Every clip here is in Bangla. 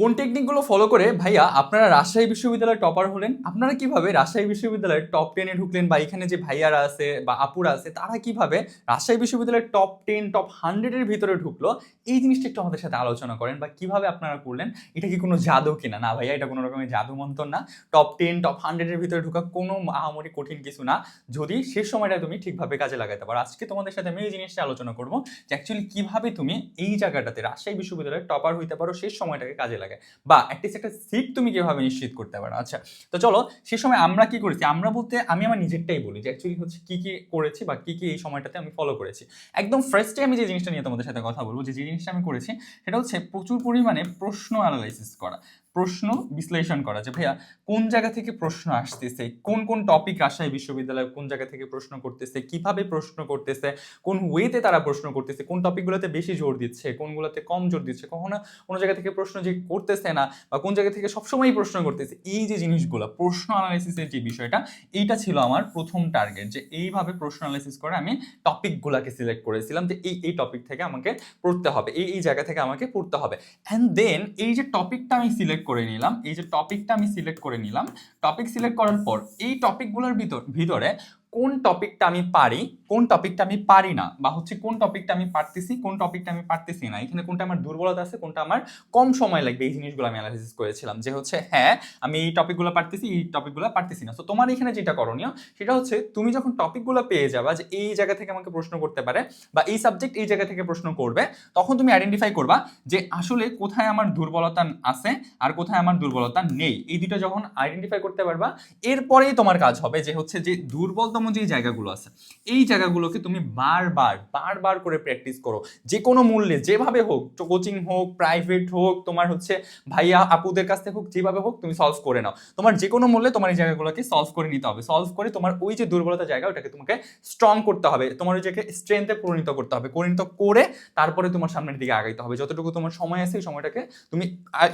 কোন টেকনিকগুলো ফলো করে, ভাইয়া, আপনারা রাজশাহী বিশ্ববিদ্যালয়ের টপার হলেন, আপনারা কীভাবে রাজশাহী বিশ্ববিদ্যালয়ের টপ টেনে ঢুকলেন বা এখানে যে ভাইয়ারা আছে বা আপুরা আছে, তারা কীভাবে রাজশাহী বিশ্ববিদ্যালয়ের টপ টেন টপ হান্ড্রেডের ভিতরে ঢুকলো? এই জিনিসটা একটু আমাদের সাথে আলোচনা করেন বা কীভাবে আপনারা করলেন, এটা কি কোনো জাদু কিনা? না ভাইয়া, এটা কোনো রকমের জাদু মন্তর না টপ টেন টপ হান্ড্রেডের ভিতরে ঢুকা কোনো আহামরি কঠিন কিছু না। যদি সে সময়টা তুমি ঠিকভাবে কাজে লাগাতে পারো। আজকে তোমাদের সাথে আমি এই জিনিসটা আলোচনা করব যে অ্যাকচুয়ালি কীভাবে তুমি এই জায়গাটাতে রাজশাহী বিশ্ববিদ্যালয়ের টপার হইতে পারো সেই সময়টাকে কাজে লাগে বা অ্যাটলিস্ট একটা সিট তুমি কীভাবে নিশ্চিত করতে পারো। আচ্ছা তো চলো সে সময় আমরা কি করেছি? আমরা বলতে আমি আমার নিজেরটাই বলি যে অ্যাকচুয়ালি হচ্ছে কী কী করেছি বা কী কী এই সময়টাতে আমি ফলো করেছি। একদম ফার্স্টে আমি যে জিনিসটা নিয়ে তোমাদের সাথে কথা বলব, যে জিনিসটা আমি করেছি, সেটা হচ্ছে প্রচুর পরিমাণে প্রশ্ন অ্যানালাইসিস করা। প্রশ্ন বিশ্লেষণ করা যে, ভাইয়া, কোন জায়গা থেকে প্রশ্ন আসতেছে? কোন কোন টপিক আসায় বিশ্ববিদ্যালয় কোন জায়গা থেকে প্রশ্ন করতেছে? কীভাবে প্রশ্ন করতেছে? কোন ওয়েতে তারা প্রশ্ন করতেছে? কোন টপিকগুলোতে বেশি জোর দিচ্ছে? কোনগুলোতে কম জোর দিচ্ছে? কখনো কোনো জায়গা থেকে প্রশ্ন যে, করতেছে না বা কোন জায়গা থেকে সবসময় প্রশ্ন করতেছে, এই যে জিনিসগুলো, প্রশ্ন অ্যানালাইসিসের যে বিষয়টা, এইটা ছিল আমার প্রথম টার্গেট যে, এইভাবে প্রশ্ন অ্যানালাইসিস করে আমি টপিকগুলোকে সিলেক্ট করেছিলাম যে, এই এই টপিক থেকে আমাকে পড়তে হবে, এই এই জায়গা থেকে আমাকে পড়তে হবে। অ্যান্ড দেন এই যে টপিকটা আমি সিলেক্ট করে নিলাম। এই যে টপিকটা আমি সিলেক্ট করে নিলাম। টপিক সিলেক্ট করার পর এই টপিকগুলোর ভিতর, ভিতরে কোন টপিকটা আমি পারি কোন টপিকটা আমি পারি না, বা হচ্ছে কোন টপিকটা আমি পারতেছি, কোন টপিকটা আমি পারতেছি না। এখানে কোনটা আমার দুর্বলতা আছে, কোনটা আমার কম সময় লাগবে এই জিনিসগুলো আমি অ্যানালাইসিস করেছিলাম। যে হচ্ছে হ্যাঁ আমি এই টপিকগুলো পারতেছি, এই টপিকগুলো পারতেছি না। তো তোমার এখানে যেটা করণীয়, সেটা হচ্ছে তুমি যখন টপিকগুলো পেয়ে যাবা যে এই জায়গা থেকে আমাকে প্রশ্ন করতে পারে, বা এই সাবজেক্ট এই জায়গা থেকে প্রশ্ন করবে, তখন তুমি আইডেন্টিফাই করবা যে আসলে কোথায় আমার দুর্বলতা আছে আর কোথায় আমার দুর্বলতা নেই। এই দুটো যখন আইডেন্টিফাই করতে পারবা, এরপরেই তোমার কাজ হবে যে হচ্ছে যে দুর্বলতম যে জায়গাগুলো আছে, এই জায়গাগুলোকে তুমি বারবার বারবার করে প্র্যাকটিস করো। যে কোনো মূল্যে, যেভাবে হোক কোচিং হোক প্রাইভেট হোক, তোমার হচ্ছে ভাইয়া, আপুদের কাছ থেকে হোক, যেভাবে হোক, তুমি সলভ করে নাও। তোমার যে কোনো মূল্যে তোমার এই জায়গাগুলোকে সলভ করে নিতে হবে। সলভ করে তোমার ওই যে দুর্বলতা জায়গা, ওটাকে তোমাকে স্ট্রং করতে হবে। তোমার ওই জায়গায় স্ট্রেংথে পরিণত করতে হবে। পরিণত করে তারপরে তোমার সামনের দিকে আগাইতে হবে। যতটুকু তোমার সময় আছে এই সময়টাকে তুমি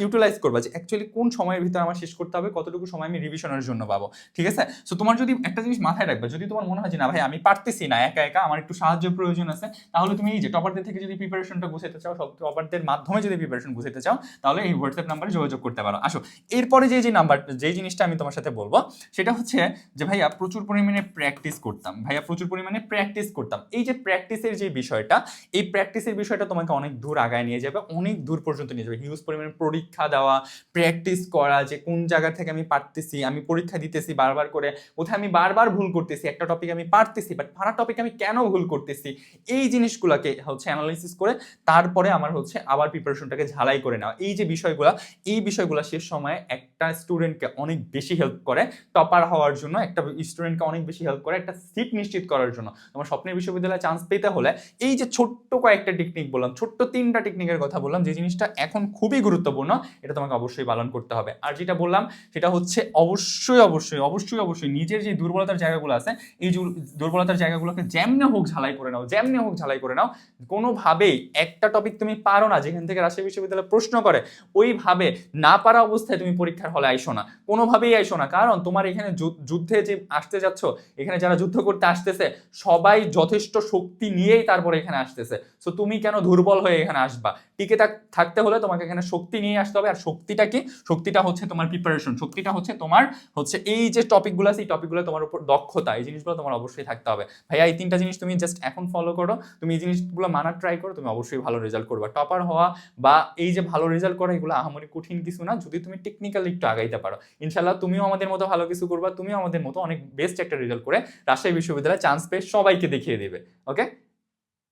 ইউটিলাইজ করবা যে অ্যাকচুয়ালি কোন সময়ের ভিতরে আমার শেষ করতে হবে, কতটুকু সময় আমি রিভিশনের জন্য পাবো। ঠিক আছে? সো তোমার যদি একটা জিনিস মাথায় রাখবে, যদি তোমার মনে হয় যে, না ভাই, আমি পারতেছি না। একা একা আমার একটু সাহায্য প্রয়োজন আছে। তাহলে তুমি এই যে টপারদের থেকে যদি প্রিপারেশনটা গুছাতে চাও, সব টপারদের মাধ্যমে যদি প্রিপারেশন গুছাতে চাও, তাহলে এই হোয়াটসঅ্যাপ নাম্বারে যোগাযোগ করতে পারো। আসো, এরপরে যে যে নাম্বার যে জিনিসটা আমি তোমার সাথে বলব, সেটা হচ্ছে যে ভাইয়া প্রচুর পরিমাণে প্র্যাকটিস করতাম। ভাইয়া প্রচুর পরিমাণে প্র্যাকটিস করতাম। এই যে প্র্যাকটিসের যে বিষয়টা, এই প্র্যাকটিসের বিষয়টা তোমাকে অনেক দূর আগায় নিয়ে যাবে, অনেক দূর পর্যন্ত নিয়ে যাবে। হিউজ পরিমাণে পরীক্ষা দেওয়া প্র্যাকটিস করা, যে কোন জায়গা থেকে আমি পারতেছি, আমি পরীক্ষা দিতেছি বারবার করে, কোথায় আমি বারবার ভুল করতেছি, একটা টপিক আমি পারতেছি বাট পারা টপিক আমি কেন ভুল করতেছি? এই জিনিসগুলোকে হচ্ছে অ্যানালাইসিস করে তারপরে আমার হচ্ছে আবার প্রিপারেশনটাকে ঝালাই করে নেওয়া। এই যে বিষয়গুলো, এই বিষয়গুলো শেষ সময়ে একটা স্টুডেন্টকে অনেক বেশি হেল্প করে টপার হওয়ার জন্য, একটা স্টুডেন্টকে অনেক বেশি হেল্প করে, একটা সিট নিশ্চিত করার জন্য। তোমার স্বপ্নের বিশ্ববিদ্যালয়ে চান্স পেতে হলে এই যে ছোট্ট কয়েকটা টেকনিক বললাম, ছোট্ট তিনটা টেকনিকের কথা বললাম, যে জিনিসটা এখন খুবই গুরুত্বপূর্ণ, এটা তোমাকে অবশ্যই পালন করতে হবে। আর যেটা বললাম, সেটা হচ্ছে অবশ্যই অবশ্যই অবশ্যই অবশ্যই নিজের যে দুর্বলতার জায়গাগুলো আছে, এই দুর্বলতার দুর্বলতার জায়গাগুলোকে যেমনে হোক ঝালাই করে নাও, যেমনে হোক ঝালাই করে নাও, কোনোভাবেই একটা টপিক তুমি পারো না যেখান থেকে রাজশাহী বিশ্ববিদ্যালয় প্রশ্ন করে, ওইভাবে না পারা অবস্থায় তুমি পরীক্ষার হলে আইসো না, কোনোভাবেই আইসো না। কারণ তোমার এখানে যুদ্ধে যে আসতে যাচ্ছ, এখানে যারা যুদ্ধ করতে আসতেছে, সবাই যথেষ্ট শক্তি নিয়েই তারপরে এখানে আসতেছে। সো তুমি কেন দুর্বল হয়ে এখানে আসবা? টিকে থাকতে হলে তোমাকে এখানে শক্তি নিয়ে আসতে হবে। আর শক্তিটা কি? শক্তিটা হচ্ছে তোমার প্রিপারেশন শক্তিটা হচ্ছে তোমার হচ্ছে এই যে টপিকগুলো আছে এই টপিকগুলো তোমার উপর দক্ষতা, এই জিনিসগুলো তোমার অবশ্যই থাকতে হবে। ভাইয়া, এই তিনটা জিনিস তুমি জাস্ট এখন ফলো করো। তুমি এই জিনিসগুলো মানার ট্রাই করো, তুমি অবশ্যই ভালো রেজাল্ট করবা। টপার হওয়া বা এই যে ভালো রেজাল্ট করা, এগুলো আহামরি কঠিন কিছু না, যদি তুমি টেকনিক্যালি একটু আগাইতে পারো। ইনশাল্লাহ তুমিও আমাদের মতো ভালো কিছু করবা, তুমিও আমাদের মতো অনেক বেস্ট একটা রেজাল্ট করে রাজশাহী বিশ্ববিদ্যালয়ে চান্স পেয়ে সবাইকে দেখিয়ে দেবে ওকে